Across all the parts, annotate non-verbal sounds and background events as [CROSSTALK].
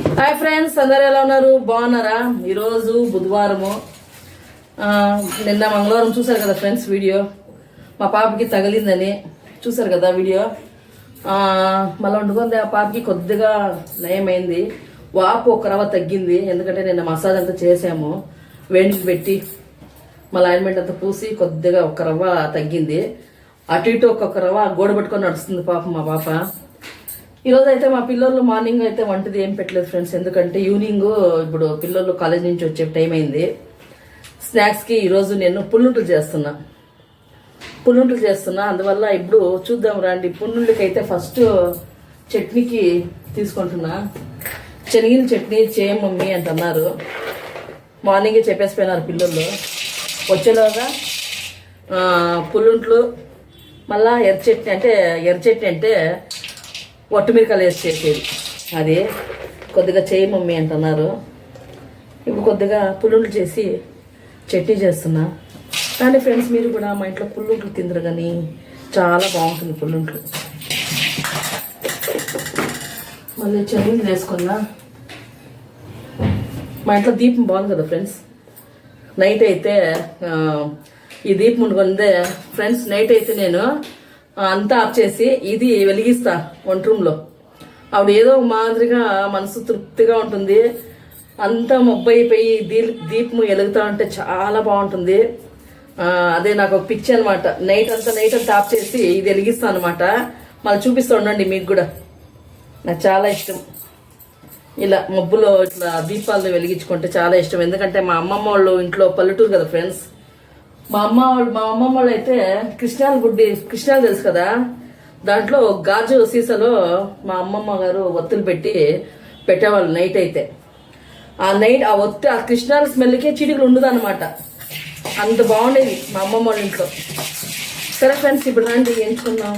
Hi friends అందరు ఎలా ఉన్నారు? బాగున్నారా? ఈరోజు బుధవారము. నిన్న మంగళవారం చూసారు కదా ఫ్రెండ్స్ వీడియో మా పాపకి తగిలిందని చూసారు కదా వీడియో మళ్ళీ వండుకుంది. ఆ పాపకి కొద్దిగా నయమైంది. వాపు ఒక రవ తగ్గింది. ఎందుకంటే నిన్న మసాజ్ అంతా చేసాము వేడికి పెట్టి మళ్ళీ ఆయింట్మెంట్ అంతా పూసి కొద్దిగా ఒక రవ్వ తగ్గింది. అటు ఇటు ఒక్కొక్క రవ్వ గోడ పట్టుకొని నడుస్తుంది పాప మా పాప. ఈరోజు అయితే మా పిల్లలు మార్నింగ్ అయితే వంటది ఏం పెట్టలేదు ఫ్రెండ్స్. ఎందుకంటే ఈవినింగ్ ఇప్పుడు పిల్లలు కాలేజ్ నుంచి వచ్చే టైం అయింది. స్నాక్స్కి ఈరోజు నేను పుల్లుంటలు చేస్తున్నా. పుల్లుంటలు చేస్తున్నా. అందువల్ల ఇప్పుడు చూద్దాం రండి. పుల్లుండికి అయితే ఫస్ట్ చట్నీకి తీసుకుంటున్నా. శనగిన చట్నీ చేయం మమ్మీ అంటున్నారు. మార్నింగే చెప్పేసిపోయినారు పిల్లలు. వచ్చేలోగా పుల్లుంట్లు మళ్ళా ఎర్ర చట్నీ అంటే ఎర్ర చట్నీ అంటే ఒట్టుమిరకాయలు వేసి చేసేది. అది కొద్దిగా చేయి మమ్మీ అంటున్నారు. ఇప్పుడు కొద్దిగా పుల్లుండ్లు చేసి చట్నీ చేస్తున్నా. కానీ ఫ్రెండ్స్ మీరు కూడా మా ఇంట్లో పుల్లుంట్లు తిందరు కానీ చాలా బాగుంటుంది పుల్లుంట్లు మళ్ళీ చెన్నీళ్ళు వేసుకున్నా. మా ఇంట్లో దీపం బాగుంది కదా ఫ్రెండ్స్. నైట్ అయితే ఈ దీపం ఉండుకుందే ఫ్రెండ్స్ నైట్ అయితే నేను అంతా ఆఫ్ చేసి ఇది వెలిగిస్తా వంట రూమ్లో ఆవిడ ఏదో మాదిరిగా మనసు తృప్తిగా ఉంటుంది. అంతా మొబ్బైపోయి దీ దీపం వెలుగుతా ఉంటే చాలా బాగుంటుంది. అదే నాకు ఒక పిక్చర్ అనమాట నైట్ అంతా నైట్ అంతా ఆఫ్ చేసి ఇది వెలిగిస్తాను అనమాట మళ్ళీ చూపిస్తూ ఉండండి మీకు కూడా. నాకు చాలా ఇష్టం. ఇలా మబ్బులో ఇట్లా దీపాలు వెలిగించుకుంటే చాలా ఇష్టం. ఎందుకంటే మా అమ్మమ్మ వాళ్ళు ఇంట్లో పల్లెటూరు కదా ఫ్రెండ్స్ మా అమ్మ వాళ్ళు మా అమ్మమ్మ వాళ్ళు అయితే కృష్ణాల గుడ్డి కృష్ణాలు తెలుసు కదా? దాంట్లో గాజు సీసాలో మా అమ్మమ్మ గారు ఒత్తులు పెట్టి పెట్టేవాళ్ళు నైట్ అయితే. ఆ నైట్ ఆ ఒత్తి ఆ కృష్ణాల స్మెల్కే చిటికలు ఉండదన్నమాట. అంత బాగుండేది మా అమ్మమ్మ వాళ్ళ ఇంట్లో. సరే ఫ్రెండ్స్ ఇప్పుడు రండి ఎంచుకుందాం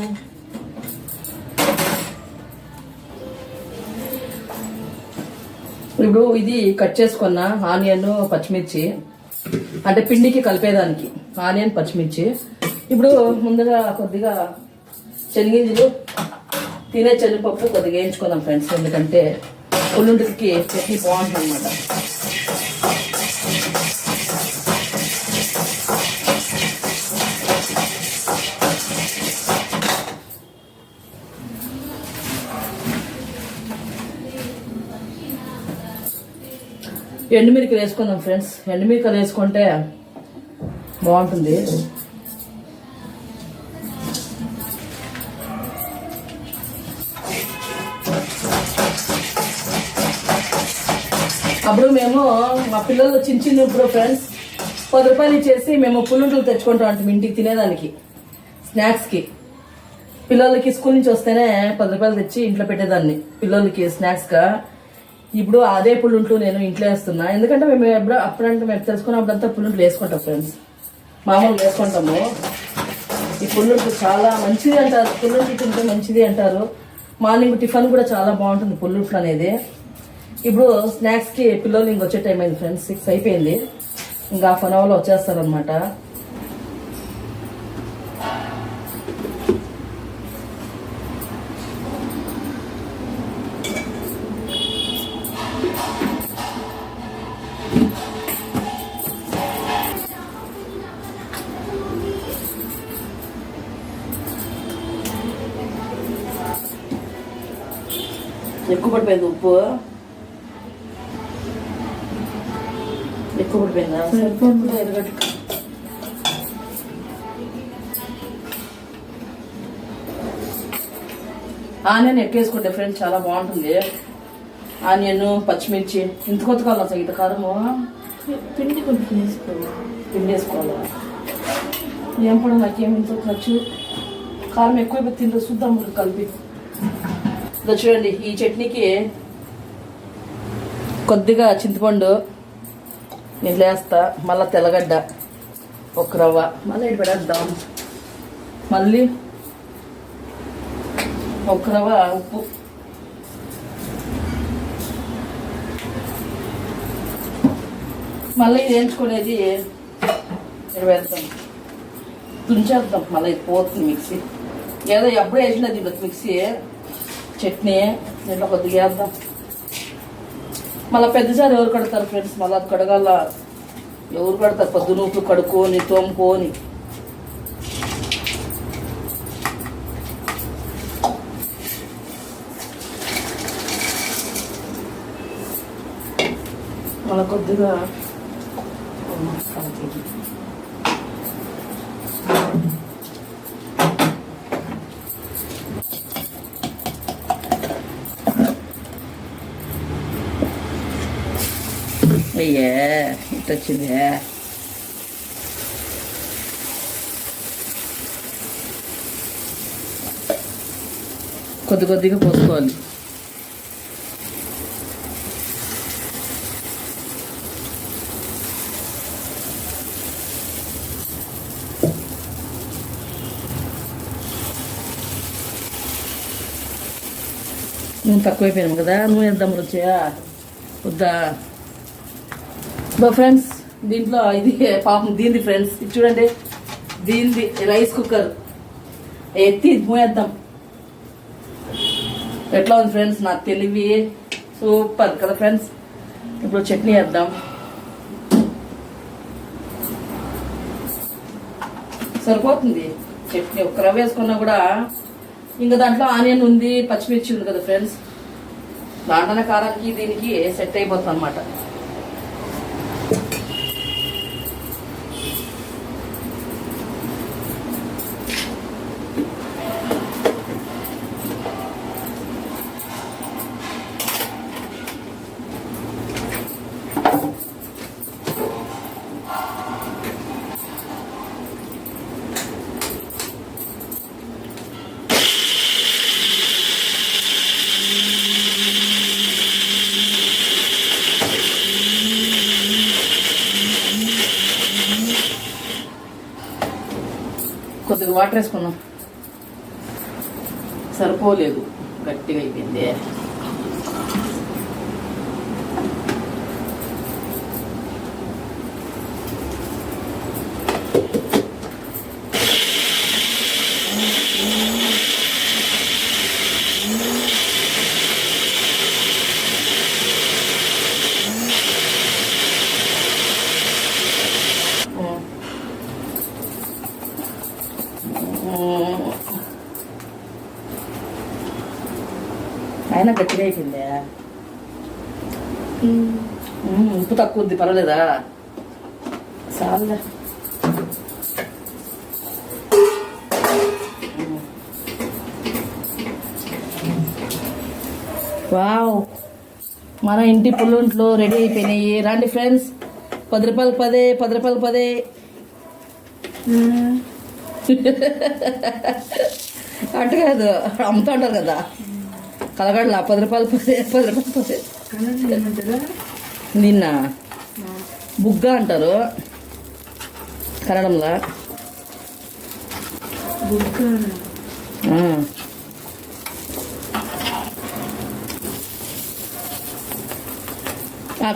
ఇప్పుడు ఇది కట్ చేసుకున్న ఆనియన్ పచ్చిమిర్చి. అంటే పిండికి కలిపేదానికి ఆనియన్ పచ్చిమిర్చి. ఇప్పుడు ముందుగా కొద్దిగా శనిగింజలు తినే శనగపప్పు కొద్దిగా వేయించుకుందాం ఫ్రెండ్స్ ఎందుకంటే ఉల్లుండికి చట్నీ బాగుంటుంది అనమాట ఎండుమిరకలు వేసుకుందాం ఫ్రెండ్స్. ఎండుమిరకలు వేసుకుంటే బాగుంటుంది. అప్పుడు మేము మా పిల్లలు చిన్న చిన్న ఇప్పుడు ఫ్రెండ్స్ పది రూపాయలు ఇచ్చేసి మేము పుల్లుంటలు తెచ్చుకుంటాం అంటే ఇంటికి తినేదానికి స్నాక్స్కి పిల్లలకి స్కూల్ నుంచి వస్తేనే పది రూపాయలు తెచ్చి ఇంట్లో పెట్టేదాన్ని పిల్లలకి స్నాక్స్గా ఇప్పుడు అదే పుల్లుంట్లు నేను ఇంట్లో వేస్తున్నా. ఎందుకంటే మేము ఎప్పుడు అప్పుడంటే మేము తెలుసుకున్నప్పుడంతా పుల్లుంట్లు వేసుకుంటాం ఫ్రెండ్స్ మామూలుగా వేసుకుంటాము. ఈ పుల్లుంట్లు చాలా మంచిది అంటారు. పుల్లుంట్లు తింటే మంచిది అంటారు. మార్నింగ్ టిఫిన్ కూడా చాలా బాగుంటుంది పుల్లుంట్లు అనేది. ఇప్పుడు స్నాక్స్కి పిల్లలు ఇంకొచ్చే టైం అయింది ఫ్రెండ్స్ సిక్స్ అయిపోయింది. ఇంకా హాఫ్ అన్ అవర్లో వచ్చేస్తారనమాట ఎక్కువ పడిపోయింది ఉప్పు. ఎక్కువ పడిపోయిందా? ఎరగట్టు ఆనియన్ ఎక్కువ వేసుకుంటే ఫ్రెండ్స్ చాలా బాగుంటుంది. ఆనియన్ పచ్చిమిర్చి ఇంత కొత్త కావాలి అసలు ఇంత కారము. పిండి కొంచెం వేసుకోవాలి పిండి వేసుకోవాలా ఏం పడ నాకేం ఇంత నచ్చు కారం ఎక్కువ తింటే చూద్దాం కలిపి. ఇదో చూడండి ఈ చట్నీకి కొద్దిగా చింతపండు నేను లేస్తా మళ్ళీ తెల్లగడ్డ ఒక రవ్వ మళ్ళీ ఇటు పెడేద్దాం మళ్ళీ ఒక రవ్వ ఉప్పు. మళ్ళీ వేయించుకునేది వేద్దాం తుంచేద్దాం మళ్ళీ పోతుంది మిక్సీ. ఏదో ఎప్పుడు వేసినది మిక్సీ. చట్నీ దీంట్లో కొద్దిగా వేద్దాం మళ్ళీ పెద్దసారి ఎవరు కడతారు ఫ్రెండ్స్ మళ్ళీ అది కడగాల ఎవరు కడతారు పొద్దునూపు కడుక్కొని తోముకొని మళ్ళీ కొద్దిగా అమ్మ, కాలిపోయింది. అయ్యే ఇట్ వచ్చిందే కొద్ది కొద్దిగా పోసుకోవాలి నూనె తక్కువైపోయాను కదా నూనె వేద్దాం రుచియా వద్దా బా ఫ్రెండ్స్ దీంట్లో ఇది పాపం దీనిది ఫ్రెండ్స్ ఇది చూడండి దీనిది రైస్ కుక్కర్ ఎత్తి మూయేద్దాం. ఎట్లా ఉంది ఫ్రెండ్స్ నాకు తెలివి. సూపర్ కదా ఫ్రెండ్స్ ఇప్పుడు చట్నీ వేద్దాం. సరిపోతుంది. చట్నీ ఒక్క రవ్వ వేసుకున్నా కూడా ఇంకా దాంట్లో ఆనియన్ ఉంది పచ్చిమిర్చి ఉంది కదా ఫ్రెండ్స్ దాంట్లోనే కారానికి దీనికి సెట్ అయిపోతుంది అనమాట కొద్దిగా వాటర్ వేసుకున్నాం. సరిపోలేదు. గట్టిగా అయిపోయింది. ఉం, ఉప్పు తక్కువ ఉంది పర్వాలేదా? చాలుదా వావ్. మన ఇంటి పుల్లుంట్లు రెడీ అయిపోయినాయి. రండి ఫ్రెండ్స్. పది రూపాయలు పదే పది రూపాయలు పదే. [LAUGHS] అటు కాదు అమ్ముతా ఉంటారు కదా. కలగడలా? పది రూపాయలు పదే పది రూపాయలు. పదే నిన్న బుగ్గ అంటారు కన్నడంలో బుక్క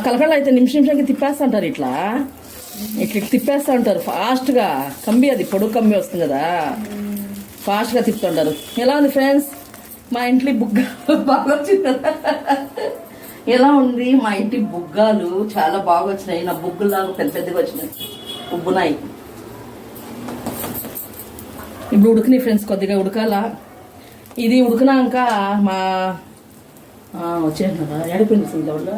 కలకడ అయితే నిమిషం నిమిషానికి తిప్పేస్తా ఉంటారు ఇట్లా. ఇట్లా ఇట్లా తిప్పేస్తా ఉంటారు ఫాస్ట్గా. కంబి అది పొడుగు కంబి వస్తుంది కదా. ఫాస్ట్గా తిప్పుతుంటారు. ఎలా ఉంది ఫ్రెండ్స్? మా ఇంట్లో బుగ్గ బాగా వచ్చింది ఎలా ఉంది? మా ఇంటి బుగ్గాలు చాలా బాగా వచ్చినాయి నా బుగ్గులాగా పెద్ద పెద్దగా వచ్చినాయి. ఉబ్బునాయి. ఇప్పుడు ఉడికినాయి ఫ్రెండ్స్ కొద్దిగా ఉడకాల? ఇది ఉడికినాక మా ఆ, వచ్చేసినారా ఏడిపోయింది సీల వాళ్ళు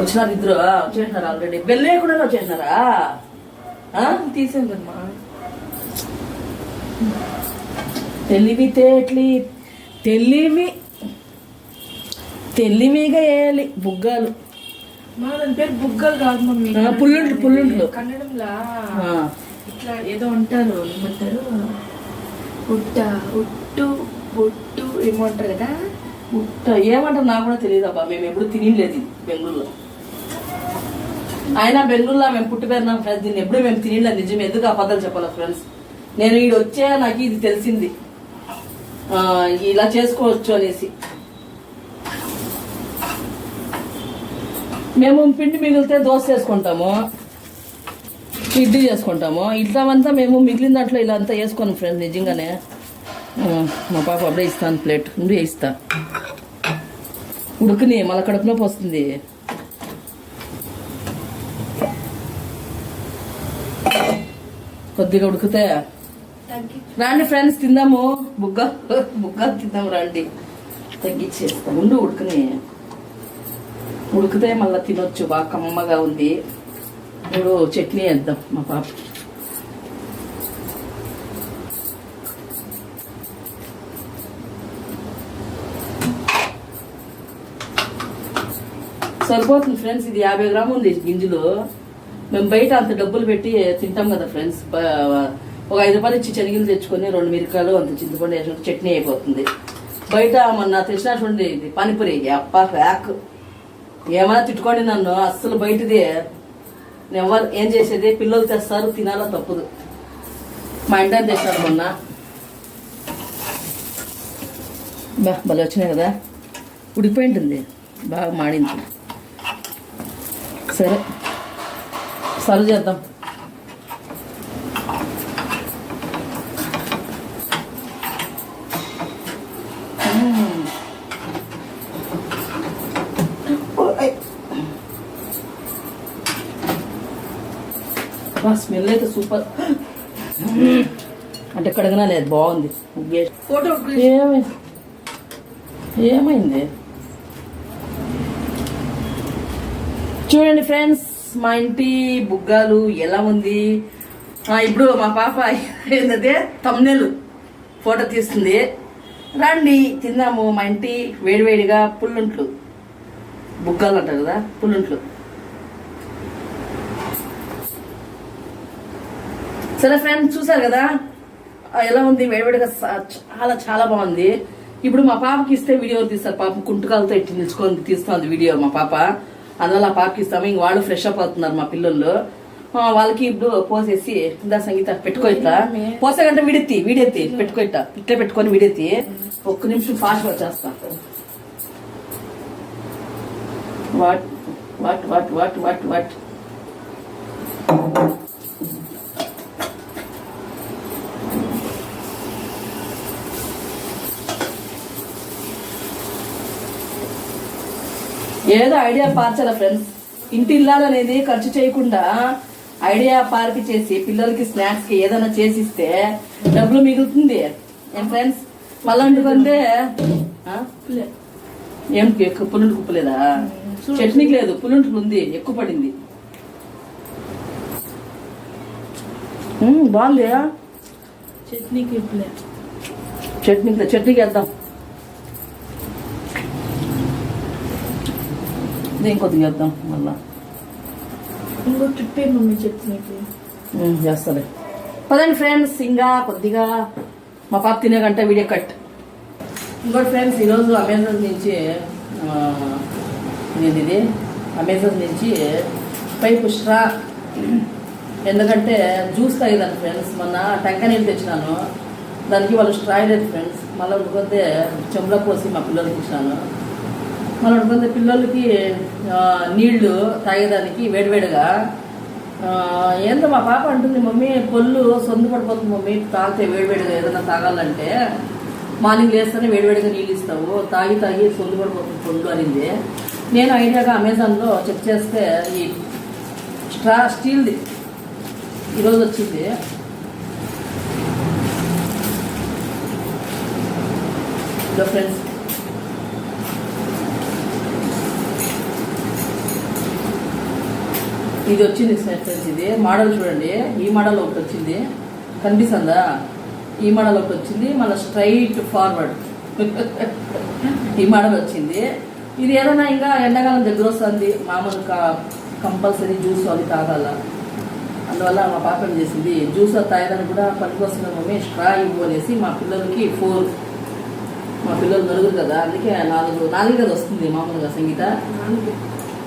వచ్చినారు ఇద్దరు. వచ్చేసినారు ఆల్రెడీ బెల్లే కూడా వచ్చేసినారా? తీసేదమ్మా తెలివి తేట్లి తెలివి తెలివిగా వేయాలి బుగ్గాలు. మా దాని పేరు బుగ్గలు కాదు మమ్మీ. పుల్లుంట్లు, పుల్లుంట్లు. కన్నడంలా. ఇట్లా ఏదో అంటారు ఏమంటారు? ఉట్ట ఉట్టు బొట్టు ఏమో అంటారు కదా? ముట్ట ఏమంటారు నాకు కూడా తెలియదు అబ్బా మేము ఎప్పుడు తినలేదు ఇది బెంగళూరులో. అయినా బెంగళూరులో మేము పుట్టి పెరిగినాం ఫ్రెండ్స్. దీన్ని ఎప్పుడు మేము తినలేదు నిజం ఎందుకు అబద్ధాలు చెప్పాలి ఫ్రెండ్స్? నేను ఈడు వచ్చే నాకు ఇది తెలిసింది. ఇలా చేసుకోవచ్చు అనేసి. మేము పిండి మిగిలితే దోశ చేసుకుంటాము ఇడ్లీ చేసుకుంటాము ఇట్లావంతా మేము మిగిలిన దాంట్లో ఇలా అంతా వేసుకోను ఫ్రెండ్స్ నిజంగానే. మా పాప అప్పుడే ఇస్తాను ప్లేట్ ఉండి వేయిస్తా ఉడుకుని మళ్ళీ కడుపు నొప్పి వస్తుంది. కొద్దిగా ఉడికితే రండి ఫ్రెండ్స్ తిందాము. బుగ్గ బుగ్గ తిందాము రండి. తగ్గించేస్తాం ఉండు ఉడుకుని. ఉడికితే మళ్ళీ తినొచ్చు. బాగా కమ్మగా ఉంది. ఇప్పుడు చట్నీ వేద్దాం మా పాపకి. సరిపోతుంది ఫ్రెండ్స్. ఇది యాభై గ్రాములు ఉంది గింజలు. మేము బయట అంత డబ్బులు పెట్టి తింటాం కదా ఫ్రెండ్స్. ఒక ఐదు రూపాయలు ఇచ్చి తెచ్చుకొని రెండు మిరకాయలు అంత చింతపండు వేసుకుంటే చట్నీ అయిపోతుంది. బయట మొన్న తెచ్చినటువంటి ఇది పానీపూరి. అప్ప ఫ్యాక్. ఏమైనా తిట్టుకోండి నన్ను. అస్సలు బయటది. నేను ఎవరు ఏం చేసేది? పిల్లలు తెస్తారు తినాలో తప్పదు. మా ఇంటర్ తెచ్చారు మొన్న. బా భలే వచ్చినాయి కదా. ఉడిపోయి ఉంటుంది బాగా మాడింది. సరే సర్వ్ చేద్దాం మ్మ్. ఓయ్. స్మెల్ అయితే సూపర్. అంటే కడగనా లేదు బాగుంది. ఫోటో ఏమైంది ఏమైంది? చూడండి ఫ్రెండ్స్ మా ఇంటి బుగ్గాలు ఎలా ఉంది? ఇప్పుడు మా పాప ఏంటంటే తమ్నెలు ఫోటో తీస్తుంది. రండి తిందాము. మా ఇంటి వేడివేడిగా పుల్లుంట్లు. బుగ్గాలు అంటారు కదా పుల్లుంట్లు. సరే ఫ్రెండ్స్ చూసారు కదా? ఎలా ఉంది? వేడివేడిగా చాలా చాలా బాగుంది. ఇప్పుడు మా పాపకి ఇస్తే వీడియో తీస్తారు? పాప కుంటుకాలతో ఇట్టి నిల్చుకొని తీస్తుంది వీడియో మా పాప. అందువల్ల ఆ పాపకి ఇస్తాము. ఇంక వాళ్ళు ఫ్రెష్ అప్ అవుతున్నారు మా పిల్లలు. వాళ్ళకి ఇప్పుడు పోసేసి ఇందా సంగీత పెట్టుకో ఇట్లా. పోసే గంట వీడెత్తి వీడెత్తి పెట్టుకో ఇట్లా. ఇట్లా పెట్టుకొని వీడెత్తి ఒక్క నిమిషం ఫాస్ట్ వచ్చేస్తా what what what what what what ఏదో ఐడియా పార్చాలా ఫ్రెండ్స్. ఇంటి ఇల్లాలు అనేది ఖర్చు చేయకుండా ఐడియా పార్క్ చేసి పిల్లలకి స్నాక్స్కి ఏదైనా చేసిస్తే డబ్బులు మిగులుతుంది. ఏం ఫ్రెండ్స్? మళ్ళీ వండుకుంటే? ఏం ఎక్కువ పుల్లుంటి కుప్పలేదా? చట్నీకి లేదు పుల్లుంటికి ఉంది ఎక్కువ పడింది. బాగుంది చట్నీకి చట్నీకి చట్నీకి వేద్దాం. దీని కొద్దిగా వేద్దాం మళ్ళా. ఇంకో ట్రిప్పే మమ్మీ ఉమ్, చేస్తాలే. పదండి ఫ్రెండ్స్ ఇంకా కొద్దిగా మా పాప తినే గంట వీడియో కట్. ఇంకోటి ఫ్రెండ్స్ ఈరోజు అమెజాన్ నుంచి ఆ, ఇది అమెజాన్ నుంచి పైపు స్ట్రా ఎందుకంటే జ్యూస్ తాగేదాన్ని ఫ్రెండ్స్ మొన్న టెంకాయ నీళ్ళు తెచ్చినాను. దానికి వాళ్ళు స్ట్రా లేదు ఫ్రెండ్స్ మళ్ళీ ఉడికొద్దే చెంబులో పోసి మా పిల్లలకి ఇచ్చినాను. మనం కొంత పిల్లలకి నీళ్ళు తాగేదానికి వేడివేడిగా ఏందో మా పాప అంటుంది మమ్మీ పొల్లు సొందు పడిపోతుంది మమ్మీ తాగితే వేడివేడిగా ఏదైనా తాగాలంటే మార్నింగ్ లేస్తేనే వేడివేడిగా నీళ్ళు ఇస్తావు తాగి తాగి సొందు పడిపోతుంది పొల్లు అనింది. నేను ఐడియాగా అమెజాన్లో చెక్ చేస్తే ఈ స్ట్రా స్టీల్ది ఈరోజు వచ్చింది. ఫ్రెండ్స్. ఇది వచ్చింది ఫ్రెండ్స్ ఇది. మోడల్ చూడండి. ఈ మోడల్ ఒకటి వచ్చింది. కనిపిస్తుందా? ఈ మోడల్ ఒకటి వచ్చింది. మళ్ళీ స్ట్రైట్ ఫార్వర్డ్. ఈ మోడల్ వచ్చింది. ఇది ఏదైనా ఇంకా ఎండాకాలం దగ్గర వస్తుంది. మామూలు కంపల్సరీ జ్యూస్ అవి తాగాల. అందువల్ల మా పాప ఏం చేసింది? జ్యూస్ అది తాగడానికి కూడా పనికొస్తున్న మమ్మీ స్ట్రా ఇవ్వు అనేసి మా పిల్లలకి ఫోర్ మా పిల్లలు నలుగురు కదా అందుకే నాలుగు నాలుగు కదా వస్తుంది మామూలుగా సంగీత.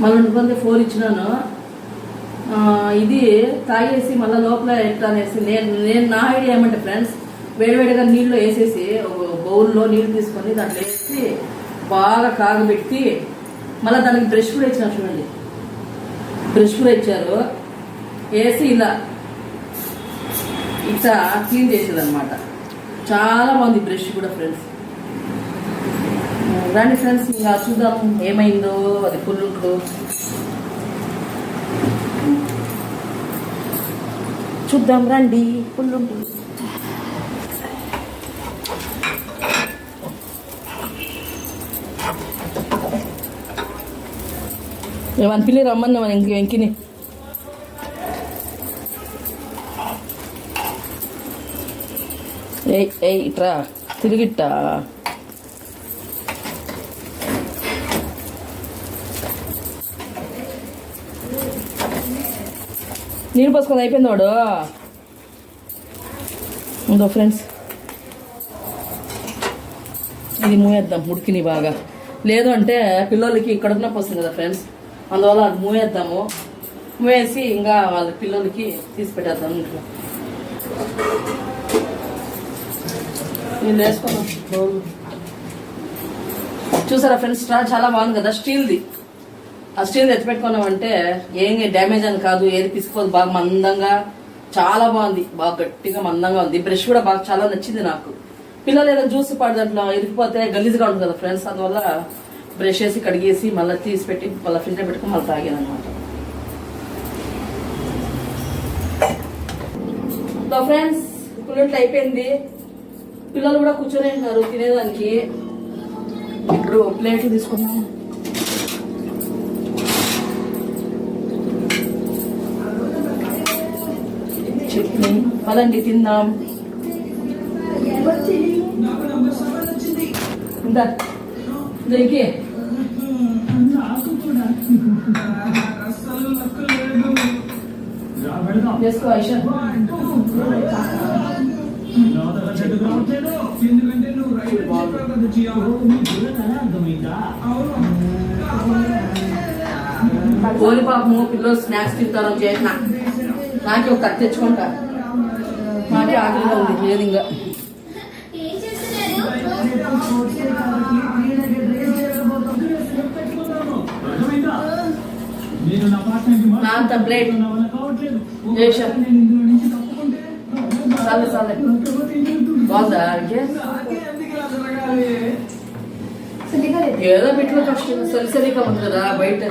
మళ్ళీ అనుకుంది ఫోర్ ఇచ్చినాను. ఇది తాగేసి మళ్ళీ లోపల ఎట్లా అనేసి నేను నేను నా ఐడియా ఏమంటే ఫ్రెండ్స్ వేడివేడిగా నీళ్ళు వేసేసి ఒక బౌల్లో నీళ్ళు తీసుకొని దాంట్లో వేసి బాగా కాగబెట్టి మళ్ళీ దానికి బ్రష్ కూడా ఇచ్చిన చూడండి. బ్రష్ కూడా ఇచ్చారు. వేసి ఇలా ఇట్లా క్లీన్ చేసేదనమాట చాలా బాగుంది బ్రష్ కూడా ఫ్రెండ్స్ రండి ఫ్రెండ్స్ ఇంకా చూద్దాం ఏమైందో అది పుల్లుంటు చూద్దాం రండి. పుల్లుంటు ఏమని పిల్లి రమ్మన్నా మన ఇంక వెంకిని. ఏయ్ ఏయ్ ఇట్రా తిరిగిట్టా? నీళ్ళు పోసుకొని అయిపోయింది వాడు. ఉందో ఫ్రెండ్స్. ఇది మూయేద్దాం ఉడికిని బాగా. లేదు అంటే పిల్లలకి కడుపు నొప్పి వస్తుంది కదా ఫ్రెండ్స్. అందువల్ల అది మూయేద్దాము. మూవేసి ఇంకా వాళ్ళ పిల్లలకి తీసి పెట్టేద్దాం ఇంట్లో నేను వేసుకున్నాం చూసారా ఫ్రెండ్స్? స్ట్రా చాలా బాగుంది కదా స్టీల్ది. ఆ స్టీల్ తెచ్చి పెట్టుకున్నామంటే ఏం డ్యామేజ్ అని కాదు ఏది పిసుకోదు బాగా మందంగా చాలా బాగుంది. బాగా గట్టిగా మందంగా ఉంది. బ్రష్ కూడా బాగా చాలా నచ్చింది నాకు. పిల్లలు ఏదైనా జ్యూస్ పాడు దాంట్లో ఇరిగిపోతే గలీజ్గా ఉంటుంది కదా ఫ్రెండ్స్ అందువల్ల బ్రష్ వేసి కడిగేసి మళ్ళీ తీసి పెట్టి మళ్ళీ ఫ్రిడ్జ్లో పెట్టుకుని మళ్ళీ తాగాను అనమాట ఫ్రెండ్స్ పుల్లట్లు అయిపోయింది. పిల్లలు కూడా కూర్చొని ఉన్నారు తినేదానికి. ఇప్పుడు ప్లేట్లు తీసుకున్నాం చట్నీ పదండి తిందాం. ఇందా. చేసుకో ఐషా ఎందుకంటే నువ్వు రైట్ చెప్పావు కదా జియావు అర్థమైందా పాపము పిల్లలు స్నాక్స్ తింటారని చేసిన. నాకే ఒక కత్తి తెచ్చుకుంటా. నాకే ఆకలిగా ఉంది. లేదు ఇంకా. అంత తప్పుకుంటే చాలే చాలే. బాగుందా ఏదో బిట్లో కష్టం. సరిసరిగా ఉంది కదా బయట.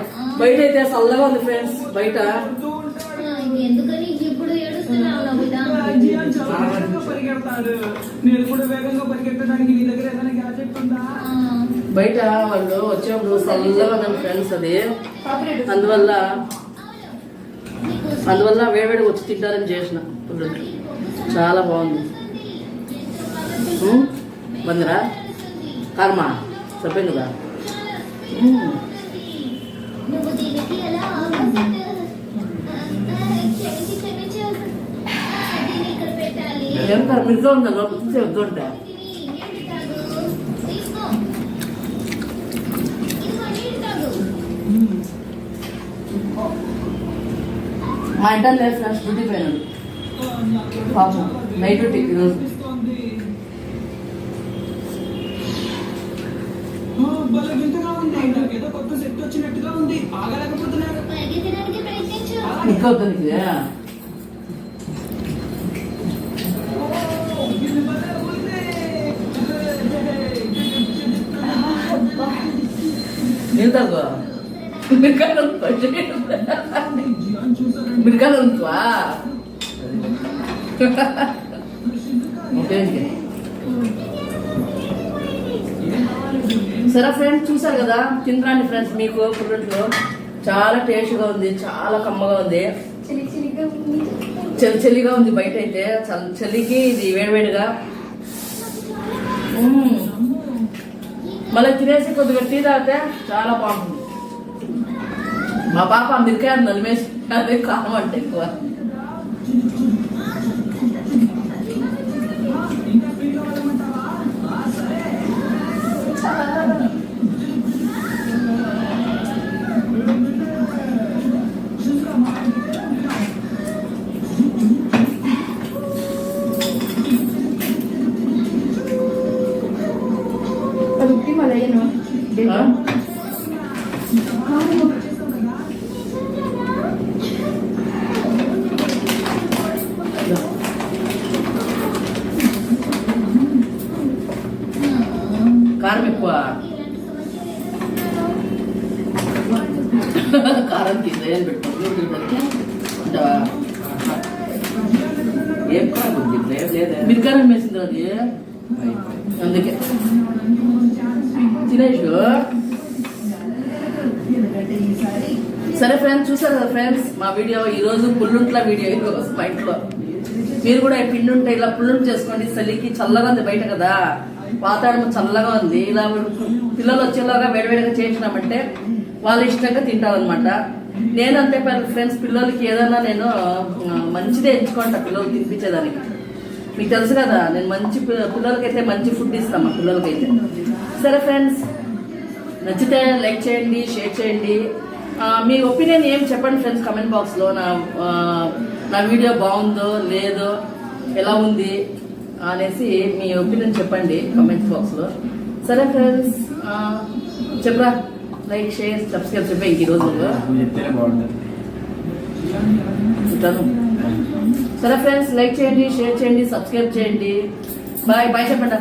బయట అయితే చల్లగా ఉంది ఫ్రెండ్స్ బయట ఎందుకని ఇప్పుడు ఏడుస్తున్నావు నవ్వుతా జియాన్ చాలా వేగంగా నేను కూడా వేగంగా పరిగెత్తడానికి నీ దగ్గర ఏదైనా గ్యాజెట్ ఉందా? బయట వాళ్ళు వచ్చేప్పుడు చల్లగా ఉంది ఫ్రెండ్స్ అది. అందువల్ల అందువల్ల వేడివేడి వచ్చి తింటారని చేసిన చాలా బాగుంది. బందిరా? కర్మ. చెప్పాను కదా ఉందా లోపల వద్దుంటే తాగు మా ఇంటర్ లేదు ఫ్రెండ్స్ డ్యూటీ పోయినాడు పాపం నైట్ డ్యూటీ ఈరోజు భలే వింతగా ఉంది నాకు ఏదో కొత్త సెట్ వచ్చినట్టుగా ఉంది ఆగలేకపోతున్నాను పరిగెత్తడానికి నీళ్ళు తాగు మిరకాయలు సరే ఫ్రెండ్స్ చూసారు కదా? తినరాండి ఫ్రెండ్స్ మీకు పుల్లట్లు చాలా టేస్ట్గా ఉంది చాలా కమ్మగా ఉంది. చలి చలిగా ఉంది బయట అయితే. చల్- చలికి ఇది వేడివేడిగా. వేడిగా మళ్ళీ తినేసి కొద్దిగా టీ తాగితే చాలా బాగుంటుంది. మా పాప మిరకాయ నలిమేసి అదే కామంటే ఎక్కువ. కారం ఎక్కువ. కారం తీసేయని పెట్టుకోండి ఏం మీరు కారం వేసింది అది. అందుకే. తినేష్. సరే ఫ్రెండ్స్ చూసారు కదా ఫ్రెండ్స్? మా వీడియో ఈరోజు పుల్లుంట్ల వీడియో ఈరోజు మా ఇంట్లో మీరు కూడా పిండి ఉంటే ఇలా పుల్లుంట్ చేసుకోండి చలికి చల్లగా ఉంది బయట కదా. వాతావరణం చల్లగా ఉంది. ఇలా పిల్లలు వచ్చేలాగా వేడివేడిగా చేసినామంటే వాళ్ళు ఇష్టంగా తింటారనమాట నేనంతే ఫ్రెండ్స్ పిల్లలకి ఏదైనా నేను మంచిదే ఎంచుకుంటా పిల్లలు తినిపించేదానికి. మీకు తెలుసు కదా నేను మంచి పిల్లలకైతే మంచి ఫుడ్ ఇస్తాను మా పిల్లలకైతే. సరే ఫ్రెండ్స్ నచ్చితే లైక్ చేయండి షేర్ చేయండి. మీ ఒపీనియన్ ఏం చెప్పండి ఫ్రెండ్స్ కమెంట్ బాక్స్లో నా నా వీడియో బాగుందో లేదో ఎలా ఉంది? అనేసి మీ ఒపీనియన్ చెప్పండి కమెంట్ బాక్స్లో సరే ఫ్రెండ్స్ చెప్పరా? లైక్ షేర్ సబ్స్క్రైబ్ చెప్పే ఇంక ఈరోజు సరే ఫ్రెండ్స్ లైక్ చేయండి షేర్ చేయండి సబ్స్క్రైబ్ చేయండి. బాయ్ బాయ్ చెప్పండి?